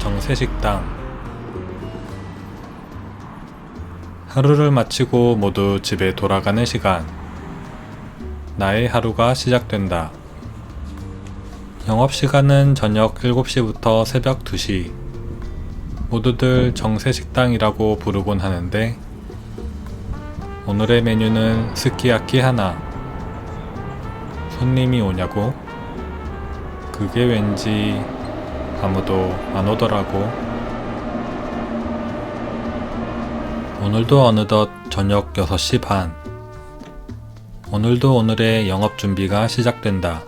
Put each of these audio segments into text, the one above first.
정세식당 하루를 마치고 모두 집에 돌아가는 시간 나의 하루가 시작된다. 영업시간은 저녁 7시부터 새벽 2시. 모두들 정세식당이라고 부르곤 하는데, 오늘의 메뉴는 스키야키 하나. 손님이 오냐고? 그게 왠지 아무도 안 오더라고. 오늘도 어느덧 저녁 6시 반. 오늘도 오늘의 영업 준비가 시작된다.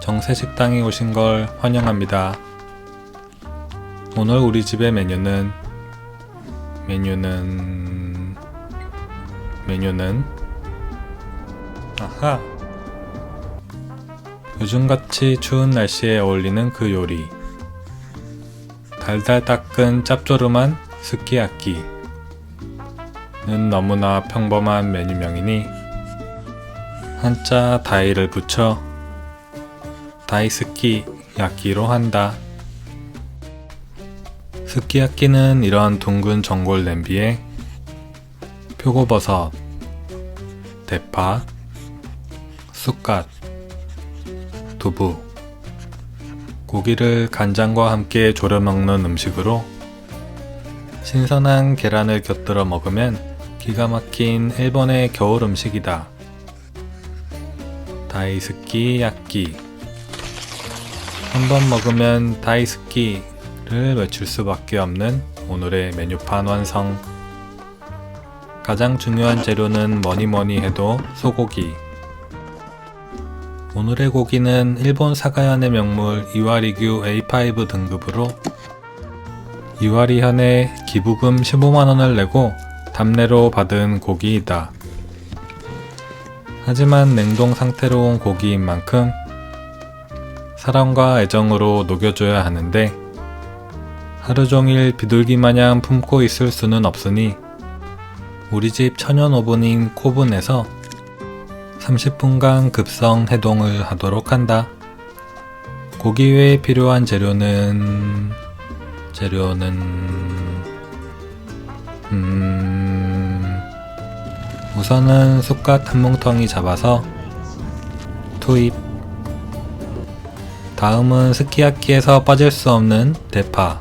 정세식당에 오신 걸 환영합니다. 오늘 우리 집의 메뉴는 메뉴는 메뉴는 아하 요즘같이 추운 날씨에 어울리는 그 요리 달달 닦은 짭조름한 스키야키 는 너무나 평범한 메뉴명이니 한자 다이를 붙여 다이스키 야끼로 한다. 스키야끼는 이런 둥근 전골 냄비에 표고버섯, 대파, 쑥갓, 두부, 고기를 간장과 함께 졸여 먹는 음식으로 신선한 계란을 곁들여 먹으면 기가 막힌 일본의 겨울 음식이다. 다이스키 야끼. 한 번 먹으면 다이스키를 외칠 수밖에 없는 오늘의 메뉴판 완성. 가장 중요한 재료는 뭐니 뭐니 해도 소고기. 오늘의 고기는 일본 사가현의 명물 이와리규 A5 등급으로 이와리 현에 기부금 15만원을 내고 답례로 받은 고기이다. 하지만 냉동 상태로 온 고기인 만큼 사랑과 애정으로 녹여줘야 하는데 하루 종일 비둘기 마냥 품고 있을 수는 없으니 우리 집 천연 오븐인 코븐에서 30분간 급성 해동을 하도록 한다. 고기 외에 필요한 재료는 재료는 음 우선은 쑥갓 한 뭉텅이 잡아서 투입. 다음은 스키야키에서 빠질 수 없는 대파.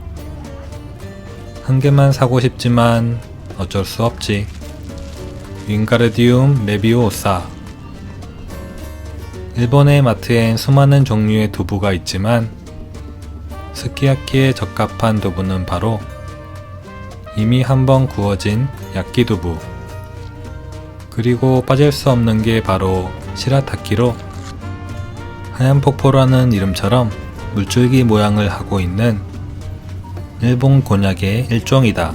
한 개만 사고 싶지만 어쩔 수 없지. 윙가르디움 레비오사 일본의 마트엔 수많은 종류의 두부가 있지만 스키야키에 적합한 두부는 바로 이미 한번 구워진 야끼두부 그리고 빠질 수 없는 게 바로 시라타키로 하얀 폭포라는 이름처럼 물줄기 모양을 하고 있는 일본 곤약의 일종이다.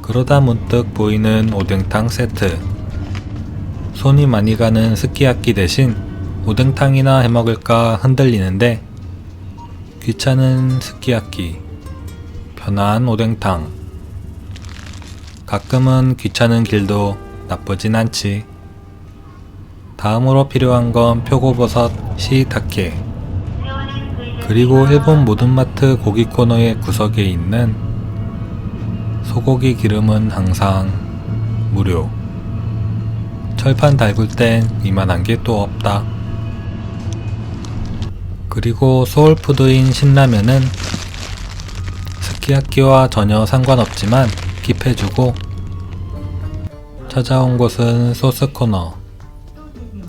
그러다 문득 보이는 오뎅탕 세트. 손이 많이 가는 스키야키 대신 오뎅탕이나 해먹을까 흔들리는데 귀찮은 스키야키, 편한 오뎅탕. 가끔은 귀찮은 길도 나쁘진 않지. 다음으로 필요한 건 표고버섯 시이타케. 그리고 일본 모든 마트 고기 코너의 구석에 있는 소고기 기름은 항상 무료. 철판 달굴 땐 이만한 게 또 없다. 그리고 소울푸드인 신라면은 스키야키와 전혀 상관없지만 킵해주고 찾아온 곳은 소스 코너.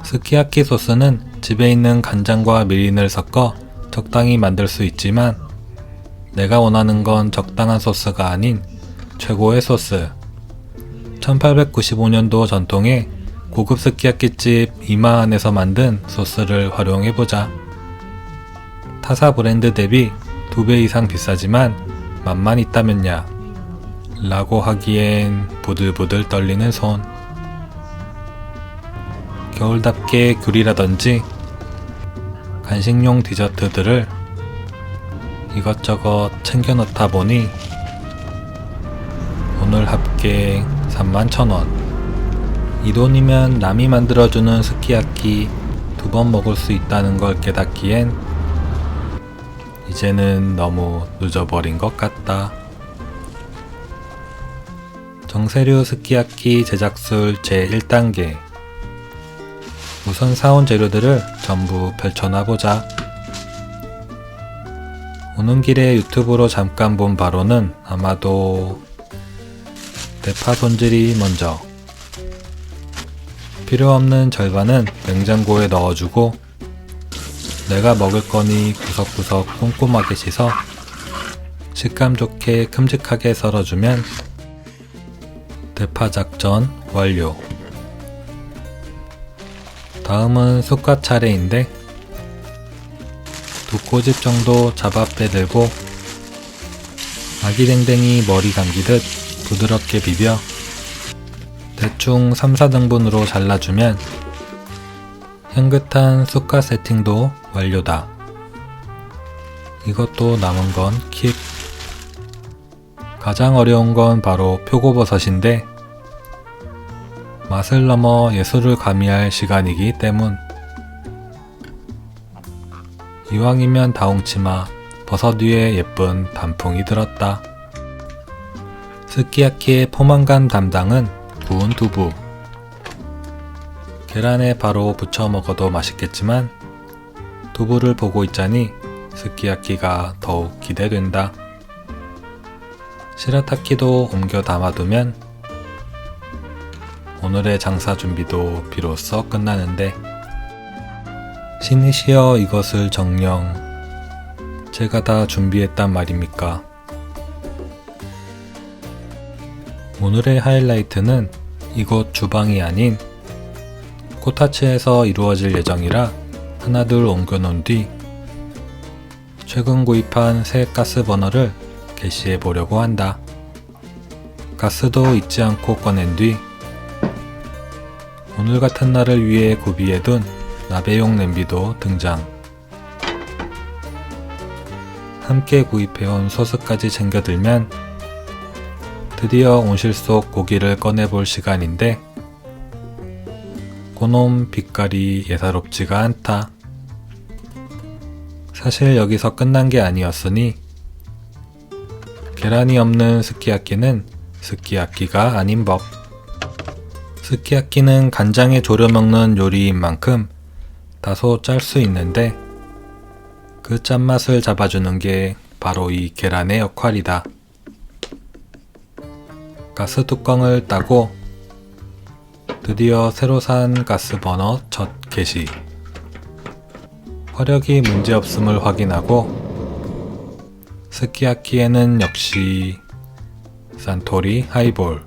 스키야키 소스는 집에 있는 간장과 미린을 섞어 적당히 만들 수 있지만 내가 원하는 건 적당한 소스가 아닌 최고의 소스. 1895년도 전통의 고급 스키야키집 이마안에서 만든 소스를 활용해보자. 타사 브랜드 대비 두배 이상 비싸지만 맛만 있다면야 라고 하기엔 부들부들 떨리는 손 겨울답게 귤이라든지 간식용 디저트들을 이것저것 챙겨 넣다 보니 오늘 합계 31,000원 이 돈이면 남이 만들어주는 스키야키 두 번 먹을 수 있다는 걸 깨닫기엔 이제는 너무 늦어버린 것 같다. 정세류 스키야키 제작술 제1단계 우선 사온 재료들을 전부 펼쳐놔보자. 오는 길에 유튜브로 잠깐 본 바로는 아마도 대파 손질이 먼저 필요 없는 절반은 냉장고에 넣어주고 내가 먹을 거니 구석구석 꼼꼼하게 씻어 식감 좋게 큼직하게 썰어주면 대파 작전 완료. 다음은 쑥갓 차례인데 두 꼬집 정도 잡아 빼들고 아기댕댕이 머리 감기듯 부드럽게 비벼 대충 3, 4등분으로 잘라주면 향긋한 쑥갓 세팅도 완료다. 이것도 남은 건 킥. 가장 어려운 건 바로 표고버섯인데 맛을 넘어 예술을 가미할 시간이기 때문. 이왕이면 다홍치마 버섯 위에 예쁜 단풍이 들었다. 스키야키의 포만감 담당은 구운 두부. 계란에 바로 부쳐 먹어도 맛있겠지만 두부를 보고 있자니 스키야키가 더욱 기대된다. 시라타키도 옮겨 담아두면 오늘의 장사 준비도 비로소 끝나는데 신이시여 이것을 정령 제가 다 준비했단 말입니까? 오늘의 하이라이트는 이곳 주방이 아닌 코타츠에서 이루어질 예정이라 하나둘 옮겨놓은 뒤 최근 구입한 새 가스 버너를 개시해 보려고 한다. 가스도 잊지 않고 꺼낸 뒤 오늘 같은 날을 위해 구비해둔 나베용 냄비도 등장. 함께 구입해온 소스까지 챙겨들면 드디어 온실 속 고기를 꺼내볼 시간인데 고놈 빛깔이 예사롭지가 않다. 사실 여기서 끝난 게 아니었으니 계란이 없는 스키야키는 스키야키가 아닌 법. 스키야키는 간장에 졸여 먹는 요리인 만큼 다소 짤 수 있는데 그 짠맛을 잡아주는 게 바로 이 계란의 역할이다. 가스 뚜껑을 따고 드디어 새로 산 가스 버너 첫 개시. 화력이 문제없음을 확인하고 스키야키에는 역시 산토리 하이볼.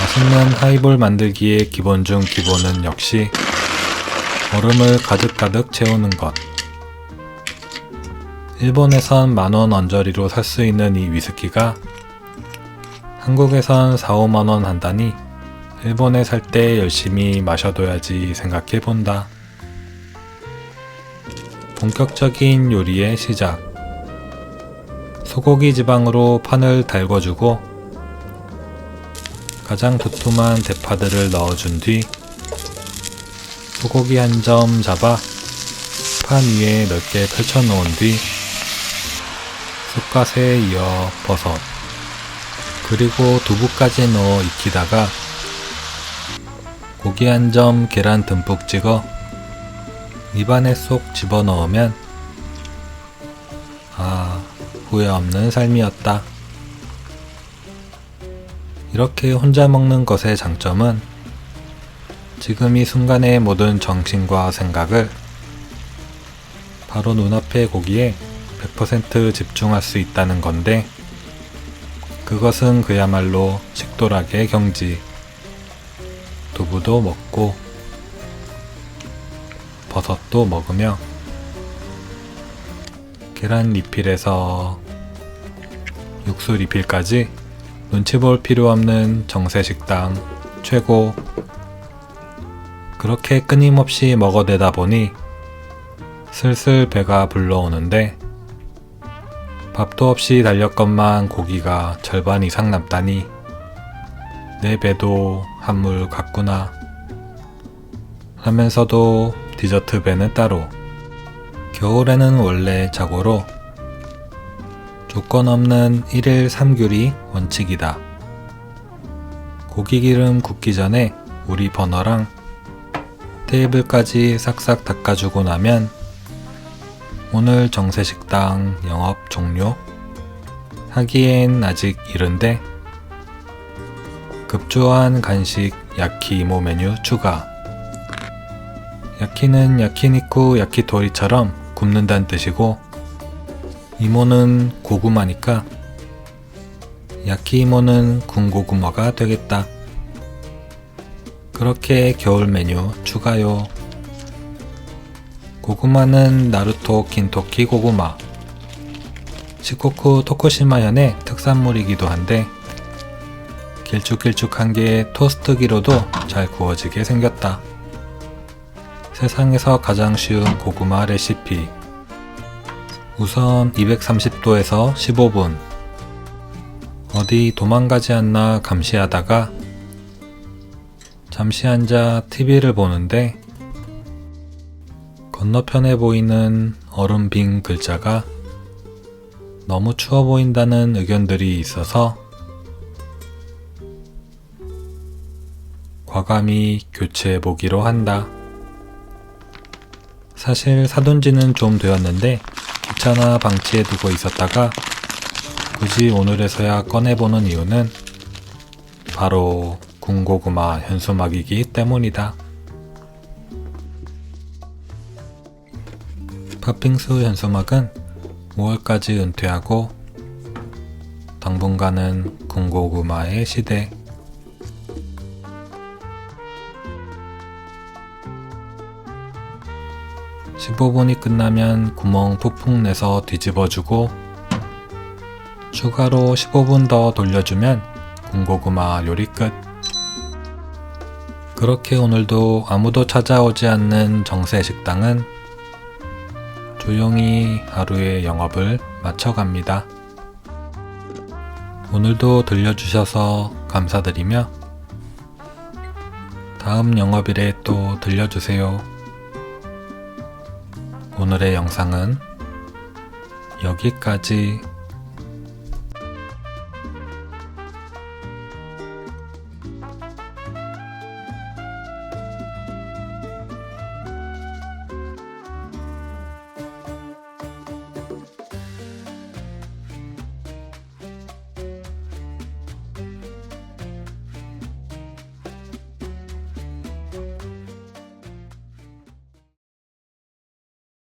맛있는 하이볼 만들기의 기본 중 기본은 역시 얼음을 가득가득 채우는 것. 일본에선 만원 언저리로 살 수 있는 이 위스키가 한국에선 4, 5만원 한다니 일본에 살 때 열심히 마셔둬야지 생각해 본다. 본격적인 요리의 시작. 소고기 지방으로 판을 달궈주고 가장 두툼한 대파들을 넣어준 뒤 소고기 한 점 잡아 판 위에 넓게 펼쳐놓은 뒤 쑥갓에 이어 버섯 그리고 두부까지 넣어 익히다가 고기 한 점 계란 듬뿍 찍어 입안에 쏙 집어넣으면 아 후회 없는 삶이었다. 이렇게 혼자 먹는 것의 장점은 지금 이 순간의 모든 정신과 생각을 바로 눈앞의 고기에 100% 집중할 수 있다는 건데 그것은 그야말로 식도락의 경지. 두부도 먹고 버섯도 먹으며 계란 리필에서 육수 리필까지 눈치 볼 필요 없는 정세 식당 최고. 그렇게 끊임없이 먹어대다 보니 슬슬 배가 불러오는데 밥도 없이 달렸건만 고기가 절반 이상 남다니. 내 배도 한물 같구나. 하면서도 디저트 배는 따로. 겨울에는 원래 자고로. 조건 없는 1일 3규리 원칙이다. 고기 기름 굽기 전에 우리 버너랑 테이블까지 싹싹 닦아주고 나면 오늘 정세식당 영업 종료 하기엔 아직 이른데 급조한 간식 야키 이모 메뉴 추가 야키는 야키니쿠 야키토리처럼 굽는다는 뜻이고 이모는 고구마니까 야키 이모는 군고구마가 되겠다. 그렇게 겨울 메뉴 추가요. 고구마는 나루토 킨토키 고구마. 시코쿠 토쿠시마현의 특산물이기도 한데 길쭉길쭉한 게 토스트기로도 잘 구워지게 생겼다. 세상에서 가장 쉬운 고구마 레시피. 우선 230도에서 15분. 어디 도망가지 않나 감시하다가 잠시 앉아 TV를 보는데 건너편에 보이는 얼음 빈 글자가 너무 추워 보인다는 의견들이 있어서 과감히 교체해 보기로 한다. 사실 사둔 지는 좀 되었는데 귀찮아 방치해 두고 있었다가 굳이 오늘에서야 꺼내보는 이유는 바로 군고구마 현수막이기 때문이다. 팥빙수 현수막은 5월까지 은퇴하고 당분간은 군고구마의 시대. (15분이) 끝나면 구멍 푹푹 내서 뒤집어주고 추가로 15분 더 돌려주면 군고구마 요리 끝. 그렇게 오늘도 아무도 찾아오지 않는 정세 식당은 조용히 하루의 영업을 마쳐갑니다. 오늘도 들려주셔서 감사드리며 다음 영업일에 또 들려주세요. 오늘의 영상은 여기까지